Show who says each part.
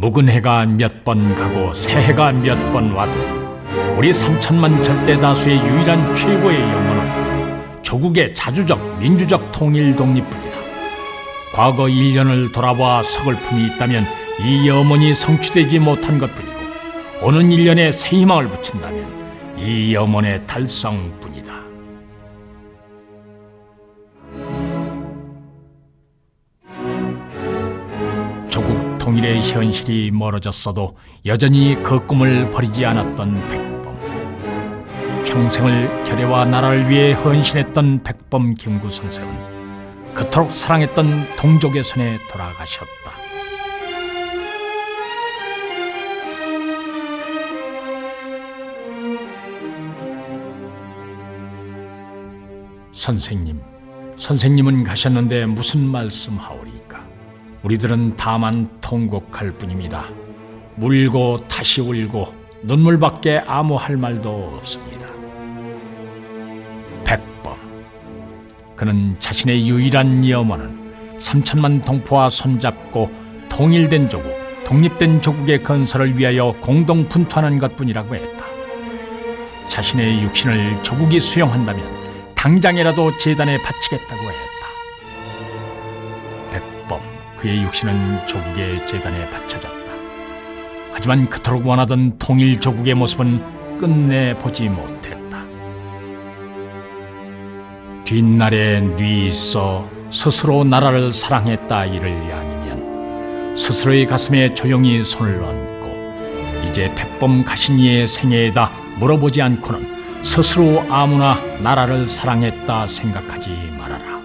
Speaker 1: 묵은 해가 몇 번 가고 새 해가 몇 번 와도 우리 삼천만 절대 다수의 유일한 최고의 영혼은 조국의 자주적 민주적 통일 독립뿐이다. 과거 일년을 돌아봐 서글픔이 있다면 이 염원이 성취되지 못한 것뿐이고 오는 일년에 새 희망을 붙인다면 이 염원의 달성뿐이다. 통일의 현실이 멀어졌어도 여전히 그 꿈을 버리지 않았던 백범. 평생을 결의와 나라를 위해 헌신했던 백범 김구 선생은 그토록 사랑했던 동족의 손에 돌아가셨다. 선생님, 선생님은 가셨는데 무슨 말씀하오리까? 우리들은 다만 통곡할 뿐입니다. 울고 다시 울고 눈물밖에 아무 할 말도 없습니다. 백범, 그는 자신의 유일한 염원은 삼천만 동포와 손잡고 통일된 조국, 독립된 조국의 건설을 위하여 공동 분투하는 것뿐이라고 했다. 자신의 육신을 조국이 수용한다면 당장이라도 재단에 바치겠다고 했다. 그의 육신은 조국의 재단에 바쳐졌다. 하지만 그토록 원하던 통일 조국의 모습은 끝내 보지 못했다. 뒷날에 뉘 있어 스스로 나라를 사랑했다 이를 양이면 스스로의 가슴에 조용히 손을 얹고 이제 백범 가신이의 생애에다 물어보지 않고는 스스로 아무나 나라를 사랑했다 생각하지 말아라.